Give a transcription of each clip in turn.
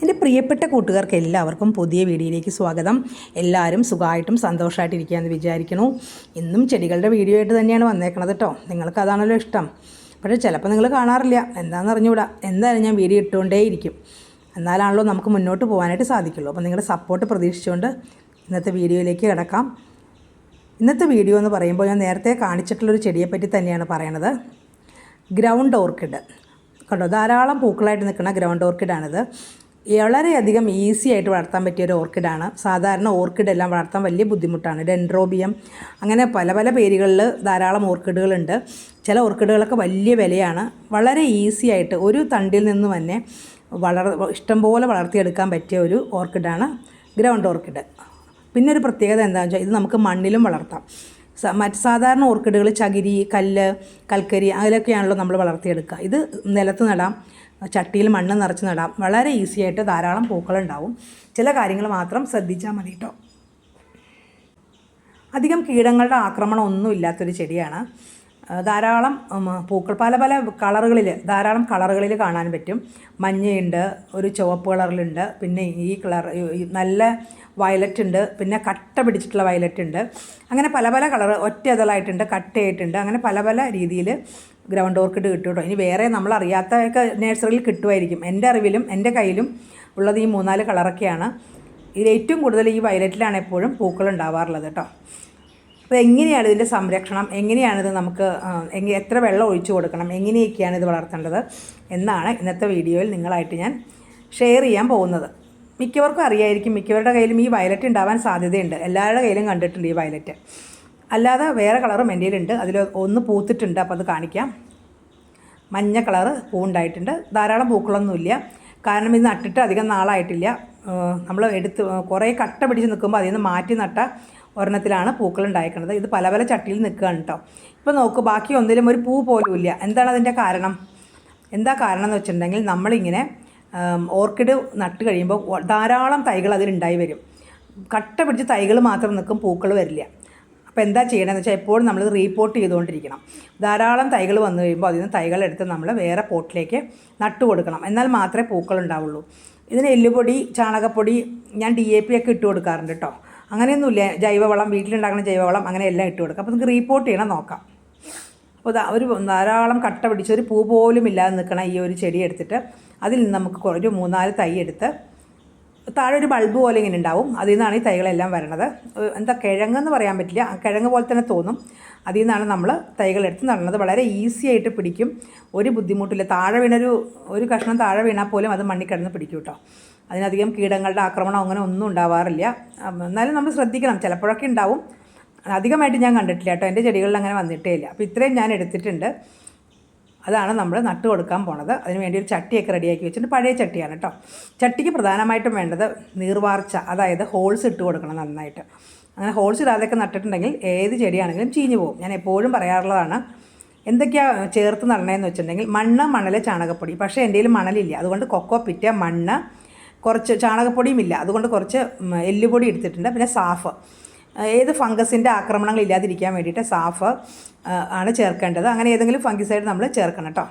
എന്റെ പ്രിയപ്പെട്ട കൂട്ടുകാർക്ക് എല്ലാവർക്കും പുതിയ വീഡിയോയിലേക്ക് സ്വാഗതം. എല്ലാവരും സുഖമായിട്ടും സന്തോഷമായിട്ടിരിക്കുകയെന്ന് വിചാരിക്കുന്നു. ഇന്നും ചെടികളുടെ വീഡിയോ ആയിട്ട് തന്നെയാണ് വന്നേക്കണത് കേട്ടോ. നിങ്ങൾക്ക് അതാണല്ലോ ഇഷ്ടം. പക്ഷേ ചിലപ്പോൾ നിങ്ങൾ കാണാറില്ല. എന്താണെന്ന് അറിഞ്ഞുകൂടാ? എന്തായാലും ഞാൻ വീഡിയോ ഇട്ടുകൊണ്ടേയിരിക്കും. എന്നാലാണല്ലോ നമുക്ക് മുന്നോട്ട് പോകാനായിട്ട് സാധിക്കുള്ളൂ. അപ്പോൾ നിങ്ങളുടെ സപ്പോർട്ട് പ്രതീക്ഷിച്ചുകൊണ്ട് ഇന്നത്തെ വീഡിയോയിലേക്ക് കിടക്കാം. ഇന്നത്തെ വീഡിയോ എന്ന് പറയുമ്പോൾ ഞാൻ നേരത്തെ കാണിച്ചിട്ടുള്ളൊരു ചെടിയെപ്പറ്റി തന്നെയാണ് പറയണത്. Ground orchid. കണ്ടോ? ധാരാളം പൂക്കളായിട്ട് നിൽക്കുന്ന ഗ്രൗണ്ട് ഓർക്കിഡാണിത്. വളരെയധികം ഈസി ആയിട്ട് വളർത്താൻ പറ്റിയ ഒരു ഓർക്കിഡാണ്. സാധാരണ ഓർക്കിഡ് എല്ലാം വളർത്താൻ വലിയ ബുദ്ധിമുട്ടാണ്. ഡെൻഡ്രോബിയം അങ്ങനെ പല പല പേരുകളിൽ ധാരാളം ഓർക്കിഡുകളുണ്ട്. ചില ഓർക്കിഡുകളൊക്കെ വലിയ വിലയാണ്. വളരെ ഈസി ആയിട്ട് ഒരു തണ്ടിൽ നിന്ന് തന്നെ വളർ ഇഷ്ടംപോലെ വളർത്തിയെടുക്കാൻ പറ്റിയ ഒരു ഓർക്കിഡാണ് ഗ്രൗണ്ട് ഓർക്കിഡ്. പിന്നെ ഒരു പ്രത്യേകത എന്താണെന്ന് വെച്ചാൽ ഇത് നമുക്ക് മണ്ണിലും വളർത്താം. മറ്റ് സാധാരണ ഓർക്കിഡുകൾ ചകിരി കല്ല് കൽക്കരി അതിലൊക്കെയാണല്ലോ നമ്മൾ വളർത്തിയെടുക്കുക. ഇത് നിലത്ത് നടാം ചട്ടിയിൽ മണ്ണ് നിറച്ച് നടാം. വളരെ ഈസി ആയിട്ട് ധാരാളം പൂക്കളുണ്ടാവും. ചില കാര്യങ്ങൾ മാത്രം ശ്രദ്ധിച്ചാൽ മതി കേട്ടോ അധികം കീടങ്ങളുടെ ആക്രമണം ഒന്നും ഇല്ലാത്തൊരു ചെടിയാണ്. ധാരാളം പൂക്കൾ. പല പല കളറുകളിൽ ധാരാളം കളറുകളിൽ കാണാൻ പറ്റും. മഞ്ഞയുണ്ട് ഒരു ചുവപ്പ് കളറിലുണ്ട് പിന്നെ ഈ കളർ നല്ല വയലറ്റ് ഉണ്ട് പിന്നെ കട്ട പിടിച്ചിട്ടുള്ള വയലറ്റ് ഉണ്ട് അങ്ങനെ പല പല കളർ ഒറ്റ ഇതളായിട്ടുണ്ട് കട്ടയായിട്ടുണ്ട് അങ്ങനെ പല പല രീതിയിൽ ഗ്രൗണ്ട് ഓർക്കിഡ് കിട്ടും കേട്ടോ ഇനി വേറെ നമ്മൾ അറിയാത്തതൊക്കെ നേഴ്സറിയിൽ കിട്ടുമായിരിക്കും എന്റെ അറിവിലും എന്റെ കയ്യിലും ഉള്ളത് ഈ മൂന്നാൽ കളറൊക്കെയാണ്. ഇതിൽ ഏറ്റവും കൂടുതൽ ഈ വയലറ്റിലാണ് എപ്പോഴും പൂക്കൾ ഉണ്ടാവാറുള്ളത് കേട്ടോ. അപ്പോൾ എങ്ങനെയാണ് ഇതിന്റെ സംരക്ഷണം? എങ്ങനെയാണിത് നമുക്ക് എത്ര വെള്ളം ഒഴിച്ചു കൊടുക്കണം? എങ്ങനെയൊക്കെയാണ് ഇത് വളർത്തേണ്ടത്? എന്നാണ് ഇന്നത്തെ വീഡിയോയിൽ നിങ്ങളായിട്ട് ഞാൻ ഷെയർ ചെയ്യാൻ പോകുന്നത്. മിക്കവർക്കും അറിയായിരിക്കും മിക്കവരുടെ കയ്യിലും ഈ വയലറ്റ് ഉണ്ടാവാൻ സാധ്യതയുണ്ട്. എല്ലാവരുടെ കയ്യിലും കണ്ടിട്ടുണ്ട് ഈ വയലറ്റ് അല്ലാതെ വേറെ കളറും എന്റെ കയ്യിലുണ്ട്. അതിൽ ഒന്ന് പൂത്തിട്ടുണ്ട് അപ്പോൾ അത് കാണിക്കാം. മഞ്ഞ കളറ് പൂവുണ്ടായിട്ടുണ്ട്. ധാരാളം പൂക്കളൊന്നുമില്ല. കാരണം ഇത് നട്ടിട്ട് അധികം നാളായിട്ടില്ല. നമ്മൾ എടുത്ത് കുറേ കട്ട പിടിച്ച് നിൽക്കുമ്പോൾ അതിൽ നിന്ന് മാറ്റി നട്ട ഒരെണ്ണത്തിലാണ് പൂക്കൾ ഉണ്ടായിരിക്കുന്നത് ഇത് പല പല ചട്ടിയിൽ നിൽക്കുകയാണ് കേട്ടോ ഇപ്പോൾ നോക്ക് ബാക്കി ഒന്നിലും ഒരു പൂ പോലും ഇല്ല. എന്താണ് അതിന്റെ കാരണം? എന്താ കാരണം എന്ന് വെച്ചിട്ടുണ്ടെങ്കിൽ നമ്മളിങ്ങനെ ഓർക്കിഡ് നട്ട് കഴിയുമ്പോൾ ധാരാളം തൈകൾ അതിലുണ്ടായി വരും. കട്ട പിടിച്ച് തൈകൾ മാത്രം നിൽക്കും പൂക്കൾ വരില്ല. അപ്പോൾ എന്താ ചെയ്യണമെന്ന് വെച്ചാൽ എപ്പോഴും നമ്മൾ റീപോർട്ട് ചെയ്തുകൊണ്ടിരിക്കണം. ധാരാളം തൈകൾ വന്നു കഴിയുമ്പോൾ അതിൽ നിന്ന് തൈകളെടുത്ത് നമ്മൾ വേറെ പോട്ടിലേക്ക് നട്ടു കൊടുക്കണം. എന്നാൽ മാത്രമേ പൂക്കൾ ഉണ്ടാവുള്ളൂ. ഇതിന് എല്ലുപൊടി ചാണകപ്പൊടി ഞാൻ ഡി എ പി ഒക്കെ ഇട്ട് കൊടുക്കാറുണ്ട് കേട്ടോ അങ്ങനെയൊന്നുമില്ല. ജൈവവളം വീട്ടിലുണ്ടാക്കുന്ന ജൈവവളം അങ്ങനെ എല്ലാം ഇട്ട് കൊടുക്കുക അപ്പോൾ നമുക്ക് റീപ്പോർട്ട് ചെയ്യണം നോക്കാം. അപ്പോൾ ഒരു ധാരാളം കട്ട പിടിച്ച് ഒരു പൂ പോലും ഇല്ലാതെ നിൽക്കണ ഈ ഒരു ചെടി എടുത്തിട്ട് അതിൽ നിന്ന് നമുക്ക് ഒരു മൂന്നാൽ തൈ എടുത്ത് താഴെ ഒരു ബൾബ് പോലെ ഇങ്ങനെ ഉണ്ടാവും. അതിൽ നിന്നാണ് ഈ തൈകളെല്ലാം വരണത്. എന്താ കിഴങ്ങെന്ന് പറയാൻ പറ്റില്ല. കിഴങ്ങ് പോലെ തന്നെ തോന്നും. അതിൽ നിന്നാണ് നമ്മൾ തൈകളെടുത്ത് നടണത്. വളരെ ഈസി ആയിട്ട് പിടിക്കും. ഒരു ബുദ്ധിമുട്ടില്ല. താഴെ വീണൊരു ഒരു കഷ്ണം താഴെ വീണാൽ പോലും അത് മണ്ണിൽ കിടന്ന് പിടിക്കും കേട്ടോ അതിനധികം കീടങ്ങളുടെ ആക്രമണം അങ്ങനെ ഒന്നും ഉണ്ടാവാറില്ല. എന്നാലും നമ്മൾ ശ്രദ്ധിക്കണം. ചിലപ്പോഴൊക്കെ ഉണ്ടാവും. അധികമായിട്ട് ഞാൻ കണ്ടിട്ടില്ല കേട്ടോ. എന്റെ ചെടികളിൽ അങ്ങനെ വന്നിട്ടേ ഇല്ല. അപ്പോൾ ഇത്രയും ഞാൻ എടുത്തിട്ടുണ്ട്. അതാണ് നമ്മൾ നട്ട് കൊടുക്കാൻ പോണത്. അതിന് വേണ്ടി ഒരു ചട്ടിയൊക്കെ റെഡിയാക്കി വെച്ചിട്ടുണ്ട്. പഴയ ചട്ടിയാണ് കേട്ടോ. ചട്ടിക്ക് പ്രധാനമായിട്ടും വേണ്ടത് നീർവാർച്ച അതായത് ഹോൾസ് ഇട്ട് കൊടുക്കണം നന്നായിട്ട്. അങ്ങനെ ഹോൾസ് ഇടാതെയൊക്കെ നട്ടിട്ടുണ്ടെങ്കിൽ ഏത് ചെടിയാണെങ്കിലും ചീഞ്ഞു പോകും. ഞാൻ എപ്പോഴും പറയാറുള്ളതാണ് എന്തൊക്കെയാണ് ചേർത്ത് നടണേന്ന് വെച്ചിട്ടുണ്ടെങ്കിൽ മണ്ണ് മണൽ ചാണകപ്പൊടി. പക്ഷേ എന്റെ മണലില്ല. അതുകൊണ്ട് കൊക്കോ പിറ്റ മണ്ണ് കുറച്ച് ചാണകപ്പൊടിയും ഇല്ല അതുകൊണ്ട് കുറച്ച് എല്ലുപൊടി എടുത്തിട്ടുണ്ട്. പിന്നെ സാഫ്. ഏത് ഫംഗസിന്റെ ആക്രമണങ്ങൾ ഇല്ലാതിരിക്കാൻ വേണ്ടിയിട്ട് സാഫ് ആണ് ചേർക്കേണ്ടത്. അങ്ങനെ ഏതെങ്കിലും ഫംഗിസൈഡ് നമ്മൾ ചേർക്കണം കേട്ടോ.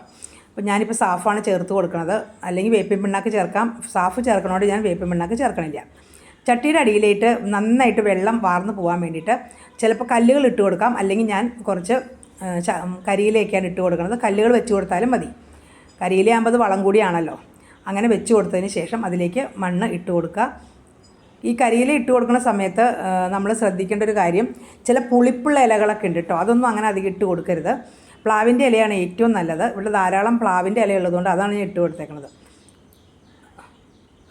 അപ്പോൾ ഞാനിപ്പോൾ സാഫാണ് ചേർത്ത് കൊടുക്കുന്നത് അല്ലെങ്കിൽ വേപ്പിൻ പിണ്ണാക്ക് ചേർക്കാം. സാഫ് ചേർക്കണോണ്ട് ഞാൻ വേപ്പിൻ പിണ്ണാക്ക് ചേർക്കണില്ല. ചട്ടിയുടെ അടിയിലായിട്ട് നന്നായിട്ട് വെള്ളം വാർന്നു പോകാൻ വേണ്ടിയിട്ട് ചിലപ്പോൾ കല്ലുകൾ ഇട്ട് കൊടുക്കാം. അല്ലെങ്കിൽ ഞാൻ കുറച്ച് കരിയിലേക്കാണ് ഇട്ട് കൊടുക്കുന്നത് കല്ലുകൾ വെച്ച് കൊടുത്താലും മതി. കരിയിലയാകുമ്പോൾ അത് വളം കൂടിയാണല്ലോ. അങ്ങനെ വെച്ച് കൊടുത്തതിന് ശേഷം അതിലേക്ക് മണ്ണ് ഇട്ട് കൊടുക്കുക. ഈ കരിയില ഇട്ട് കൊടുക്കുന്ന സമയത്ത് നമ്മൾ ശ്രദ്ധിക്കേണ്ട ഒരു കാര്യം ചില പുളിപ്പുള്ള ഇലകളൊക്കെ ഉണ്ട് കേട്ടോ അതൊന്നും അങ്ങനെ അധികം ഇട്ട് കൊടുക്കരുത്. പ്ലാവിന്റെ ഇലയാണ് ഏറ്റവും നല്ലത്. ഇവിടെ ധാരാളം പ്ലാവിന്റെ ഇല ഉള്ളതുകൊണ്ട് അതാണ് ഞാൻ ഇട്ട് കൊടുത്തേക്കുന്നത്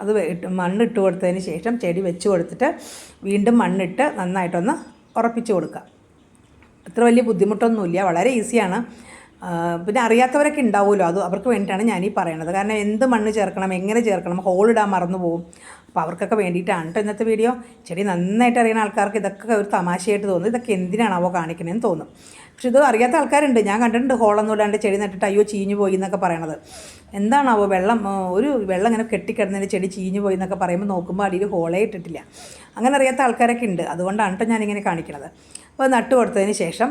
അത് ഇട്ട് മണ്ണ് ഇട്ട് കൊടുത്തതിന് ശേഷം ചെടി വെച്ച് കൊടുത്തിട്ട് വീണ്ടും മണ്ണിട്ട് നന്നായിട്ടൊന്ന് ഉറപ്പിച്ച് കൊടുക്കുക. അത്ര വലിയ ബുദ്ധിമുട്ടൊന്നുമില്ല. വളരെ ഈസിയാണ്. പിന്നെ അറിയാത്തവരൊക്കെ ഉണ്ടാവുമല്ലോ. അത് അവർക്ക് വേണ്ടിയിട്ടാണ് ഞാനീ പറയണത്. കാരണം എന്ത് മണ്ണ് ചേർക്കണം എങ്ങനെ ചേർക്കണം ഹോൾ ഇടാൻ മറന്നു പോകും. അപ്പോൾ അവർക്കൊക്കെ വേണ്ടിയിട്ടാണ് കേട്ടോ ഇന്നത്തെ വീഡിയോ ചെടി നന്നായിട്ട് അറിയുന്ന ആൾക്കാർക്ക് ഇതൊക്കെ ഒരു തമാശയായിട്ട് തോന്നും. ഇതൊക്കെ എന്തിനാണാവോ കാണിക്കണമെന്ന് തോന്നും. പക്ഷെ ഇത് അറിയാത്ത ആൾക്കാരുണ്ട്. ഞാൻ കണ്ടിട്ടുണ്ട് ഹോളൊന്നും ഇടാണ്ട് ചെടി നട്ടിട്ട് അയ്യോ ചീഞ്ഞു പോയി എന്നൊക്കെ പറയണത്. എന്താണാവോ വെള്ളം ഒരു വെള്ളം ഇങ്ങനെ കെട്ടിക്കിടന്നതിന് ചെടി ചീഞ്ഞു പോയി എന്നൊക്കെ പറയുമ്പോൾ നോക്കുമ്പോൾ അടിയിൽ ഹോളേ ഇട്ടിട്ടില്ല. അങ്ങനെ അറിയാത്ത ആൾക്കാരൊക്കെ ഉണ്ട്. അതുകൊണ്ടാണ് കേട്ടോ ഞാനിങ്ങനെ കാണിക്കണത്. അപ്പോൾ നട്ടു കൊടുത്തതിന് ശേഷം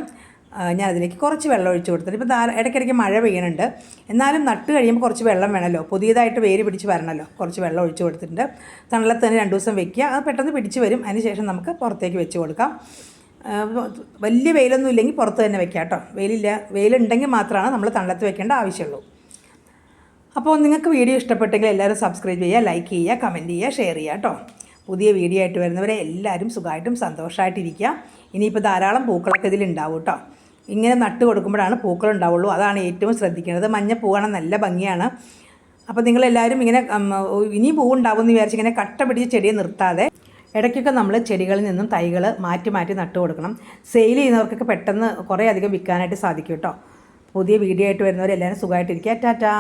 ഞാൻ അതിലേക്ക് കുറച്ച് വെള്ളം ഒഴിച്ച് കൊടുത്തിട്ട് ഇപ്പോൾ ധാരാ ഇടയ്ക്കിടയ്ക്ക് മഴ പെയ്യണുണ്ട്. എന്നാലും നട്ട് കഴിയുമ്പോൾ കുറച്ച് വെള്ളം വേണമല്ലോ. പുതിയതായിട്ട് വേര് പിടിച്ച് വരണമല്ലോ. കുറച്ച് വെള്ളം ഒഴിച്ച് കൊടുത്തിട്ടുണ്ട്. തണലത്ത് തന്നെ രണ്ട് ദിവസം വെക്കുക. അത് പെട്ടെന്ന് പിടിച്ച് വരും. അതിന് ശേഷം നമുക്ക് പുറത്തേക്ക് വെച്ച് കൊടുക്കാം. വലിയ വെയിലൊന്നും ഇല്ലെങ്കിൽ പുറത്ത് തന്നെ വെക്കാം കേട്ടോ. വെയിലില്ല വെയിലുണ്ടെങ്കിൽ മാത്രമാണ് നമ്മൾ തണലത്ത് വെക്കേണ്ട ആവശ്യമുള്ളൂ. അപ്പോൾ നിങ്ങൾക്ക് വീഡിയോ ഇഷ്ടപ്പെട്ടെങ്കിൽ എല്ലാവരും സബ്സ്ക്രൈബ് ചെയ്യുക ലൈക്ക് ചെയ്യുക കമന്റ് ചെയ്യുക ഷെയർ ചെയ്യുക കേട്ടോ. പുതിയ വീഡിയോ ആയിട്ട് വരുന്നവരെ എല്ലാവരും സുഖമായിട്ടും സന്തോഷമായിട്ടിരിക്കുക. ഇനിയിപ്പോൾ ധാരാളം പൂക്കളൊക്കെ ഇതിലുണ്ടാവും കേട്ടോ. ഇങ്ങനെ നട്ട് കൊടുക്കുമ്പോഴാണ് പൂക്കൾ ഉണ്ടാവുള്ളൂ. അതാണ് ഏറ്റവും ശ്രദ്ധിക്കേണ്ടത്. മഞ്ഞ പൂവാണ് നല്ല ഭംഗിയാണ്. അപ്പോൾ നിങ്ങളെല്ലാവരും ഇങ്ങനെ ഇനി പൂവുണ്ടാവും എന്ന് വിചാരിച്ച് ഇങ്ങനെ കട്ട പിടിച്ച് ചെടിയെ നിർത്താതെ ഇടയ്ക്കൊക്കെ നമ്മൾ ചെടികളിൽ നിന്നും തൈകൾ മാറ്റി മാറ്റി നട്ട് കൊടുക്കണം. സെയിൽ ചെയ്യുന്നവർക്കൊക്കെ പെട്ടെന്ന് കുറേ അധികം വിൽക്കാനായിട്ട് സാധിക്കും കേട്ടോ. പുതിയ വീഡിയോ ആയിട്ട് വരുന്നവരെല്ലാവരും സുഖമായിട്ടിരിക്കുക. ടാറ്റാ.